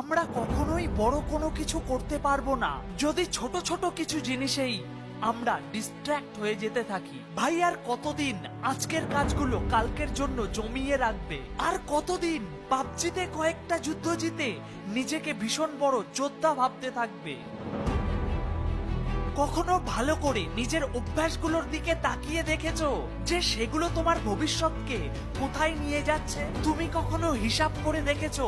আমরা কখনোই বড় কোনো কিছু করতে পারব না। যদি ছোট ছোট কিছু জিনিসেই আমরা ডিস্ট্র্যাক্ট হয়ে যেতে থাকি, ভাই আর কতদিন আজকের কাজগুলো কালকের জন্য জমিয়ে রাখবে? আর কতদিন পাবজিতে কয়েকটা যুদ্ধ জিতে নিজেকে ভীষণ বড় যোদ্ধা ভাবতে থাকবে? কখনো ভালো করে নিজের অভ্যাসগুলোর দিকে তাকিয়ে দেখেছ যে সেগুলো তোমার ভবিষ্যৎকে কোথায় নিয়ে যাচ্ছে? তুমি কখনো হিসাব করে দেখেছ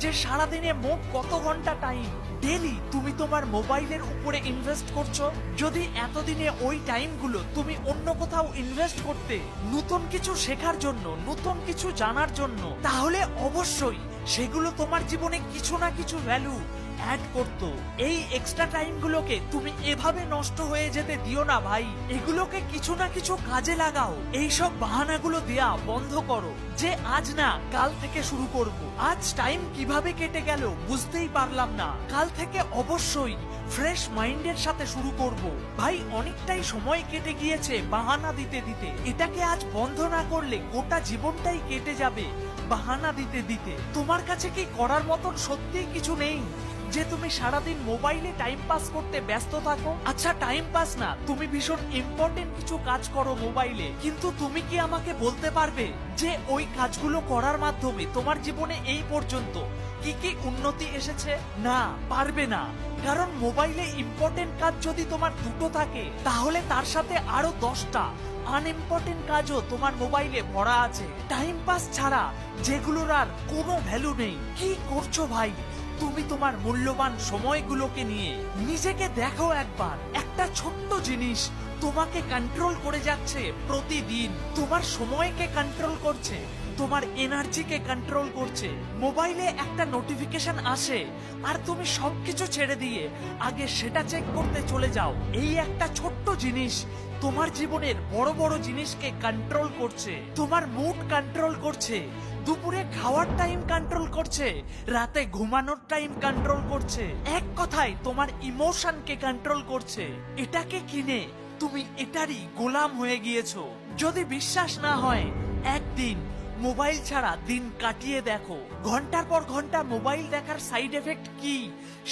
যে সারাদিনে মোট কত ঘণ্টা টাইম ডেলি তুমি তোমার মোবাইলের উপরে ইনভেস্ট করছ? যদি এতদিনে ওই টাইমগুলো তুমি অন্য কোথাও ইনভেস্ট করতে নতুন কিছু শেখার জন্য, নতুন কিছু জানার জন্য, তাহলে অবশ্যই সেগুলো তোমার জীবনে কিছু না কিছু ভ্যালু অ্যাড করতো। এই এক্সট্রা টাইমগুলোকে তুমি এভাবে নষ্ট হয়ে যেতে দিও না ভাই। এগুলোকে কিছু না কিছু কাজে লাগাও। এইসব বাহানাগুলো দেয়া বন্ধ করো। যে আজ না, কাল থেকে শুরু করব। আজ টাইম কীভাবে কেটে গেল বুঝতেই পারলাম না। কাল থেকে অবশ্যই ফ্রেশ মাইন্ডের সাথে শুরু করব। ভাই, অনেকটাই সময় কেটে গিয়েছে বাহানা দিতে দিতে। এটাকে আজ বন্ধ না করলে গোটা জীবনটাই কেটে যাবে বাহানা দিতে দিতে। তোমার কাছে কি করার মতন সত্যিই কিছু নেই? যে তুমি সারাদিন মোবাইলে টাইম পাস করতে ব্যস্ত থাকো। আচ্ছা টাইম পাস না, তুমি ভীষণ ইম্পর্টেন্ট কিছু কাজ করো মোবাইলে। কিন্তু তুমি কি আমাকে বলতে পারবে যে ওই কাজগুলো করার মাধ্যমে তোমার জীবনে এই পর্যন্ত কি কি উন্নতি এসেছে? না, পারবে না। কারণ মোবাইলে ইম্পর্টেন্ট কাজ যদি তোমার দুটো থাকে, তাহলে তার সাথে আরও দশটা আনইম্পর্টেন্ট কাজও তোমার মোবাইলে ভরা আছে। টাইম পাস ছাড়া যেগুলোর আর কোনো ভ্যালু নেই। কি করছ ভাই? তুমি তোমার মূল্যবান সময়গুলোকে নিয়ে নিজেকে দেখো একবার। একটা ছোট্ট জিনিস তোমাকে কন্ট্রোল করে যাচ্ছে প্রতিদিন। তোমার সময়কে কন্ট্রোল করছে। তোমার এনার্জিকে কন্ট্রোল করছে। মোবাইলে একটা নোটিফিকেশন আসে, আর তুমি সবকিছু ছেড়ে দিয়ে আগে সেটা চেক করতে চলে যাও। এই একটা ছোট্ট জিনিস তোমার জীবনের বড় বড় জিনিসকে কন্ট্রোল করছে, তোমার মুড কন্ট্রোল করছে, দুপুরে খাওয়ার টাইম কন্ট্রোল করছে, রাতে ঘুমানোর টাইম কন্ট্রোল করছে। এক কথায় তোমার ইমোশনকে কন্ট্রোল করছে। এটাকে কিনে তুমি এটারই গোলাম হয়ে গিয়েছো। যদি বিশ্বাস না হয়, একদিন মোবাইল ছাড়া দিন কাটিয়ে দেখো। ঘণ্টার পর ঘণ্টা মোবাইল দেখার সাইড এফেক্ট কি?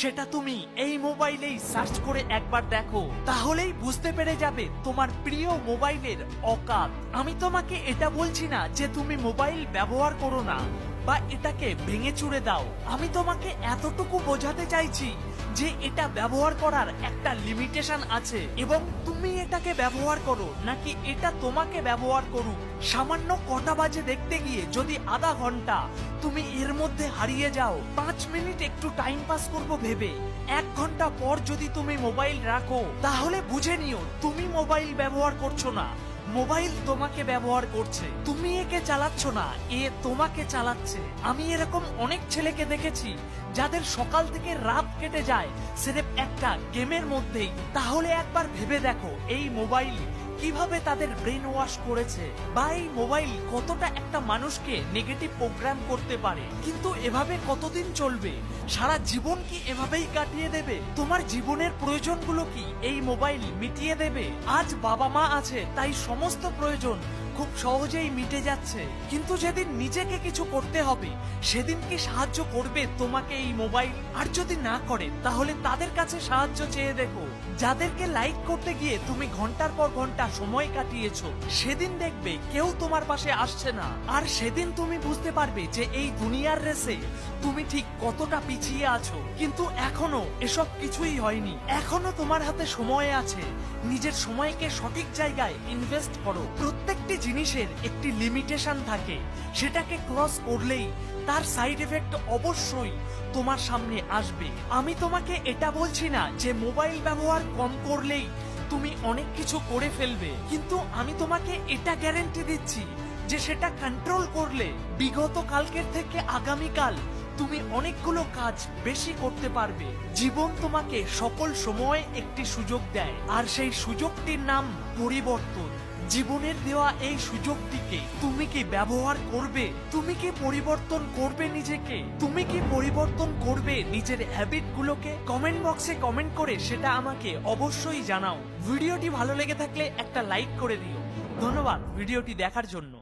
সেটা তুমি এই মোবাইলেই সার্চ করে একবার দেখো। তাহলেই বুঝতে পেরে যাবে তোমার প্রিয় মোবাইলের অকাত আমি তোমাকে এটা বলছি না যে তুমি মোবাইল ব্যবহার করো না। বা এটাকে ভেঙে চুড়ে দাও। আমি তোমাকে এতটুকু বোঝাতে চাইছি যে এটা ব্যবহার করার একটা লিমিটেশন আছে এবং তুমি এটাকে ব্যবহার করো নাকি এটা তোমাকে ব্যবহার করুক। সামান্য কটা বাজে দেখতে গিয়ে যদি আধা ঘণ্টা তুমি এর মধ্যে হারিয়ে যাও, পাঁচ মিনিট একটু টাইম পাস করব ভেবে। এক ঘণ্টা পর যদি তুমি মোবাইল রাখো, তাহলে বুঝে নিও, তুমি মোবাইল ব্যবহার করছ না। মোবাইল তোমাকে ব্যবহার করছে। তুমি একে চালাচ্ছ না, এ তোমাকে চালাচ্ছে। আমি এরকম অনেক ছেলেকে দেখেছি, যাদের সকাল থেকে রাত কেটে যায় সেরেপ একটা গেমের মধ্যেই। তাহলে একবার ভেবে দেখো, এই মোবাইল কীভাবে তাদের ব্রেন ওয়াশ করেছে বা এই মোবাইল কতটা একটা মানুষকে নেগেটিভ প্রোগ্রাম করতে পারে? কিন্তু এভাবে কতদিন চলবে? সারা জীবন কি এভাবেই কাটিয়ে দেবে? তোমার জীবনের প্রয়োজনগুলো কি এই মোবাইল মিটিয়ে দেবে? আজ বাবা মা আছে, তাই সমস্ত প্রয়োজন খুব সহজেই মিটে যাচ্ছে। কিন্তু যেদিন নিজেকে কিছু করতে হবে, সেদিন কি সাহায্য করবে তোমাকে এই মোবাইল? আর যদি না করে, তাহলে তাদের কাছে সাহায্য চেয়ে দেখো। যাদেরকে লাইক করতে গিয়ে তুমি ঘণ্টার পর ঘণ্টা সময় কাটিয়েছো, সেদিন দেখবে কেউ তোমার পাশে আসছে না। আর সেদিন তুমি বুঝতে পারবে যে এই দুনিয়ার রেসে তুমি ঠিক কতটা পিছিয়ে আছো। কিন্তু এখনও এসব কিছুই হয়নি। এখনও তোমার হাতে সময় আছে। নিজের সময়কে সঠিক জায়গায় ইনভেস্ট করো। প্রত্যেকটি জিনিসের একটি লিমিটেশন থাকে। সেটাকে ক্রস করলেই তার সাইড এফেক্ট অবশ্যই তোমার সামনে আসবে। আমি তোমাকে এটা বলছি না যে মোবাইল ব্যবহার কম করলেই তুমি অনেক কিছু করে ফেলবে। কিন্তু আমি তোমাকে এটা গ্যারেন্টি দিচ্ছি যে সেটা কন্ট্রোল করলে বিগত কালকের থেকে আগামীকাল তুমি অনেকগুলো কাজ বেশি করতে পারবে। জীবন তোমাকে সকল সময় একটি সুযোগ দেয়। আর সেই সুযোগটির নাম পরিবর্তন। জীবনের দেওয়া এই সুযোগটিকে তুমি কি ব্যবহার করবে? তুমি কি পরিবর্তন করবে নিজেকে? তুমি কি পরিবর্তন করবে নিজের হ্যাবিট গুলোকে কমেন্ট বক্সে কমেন্ট করে সেটা আমাকে অবশ্যই জানাও। ভিডিওটি ভালো লেগে থাকলে একটা লাইক করে দিও। ধন্যবাদ ভিডিওটি দেখার জন্য।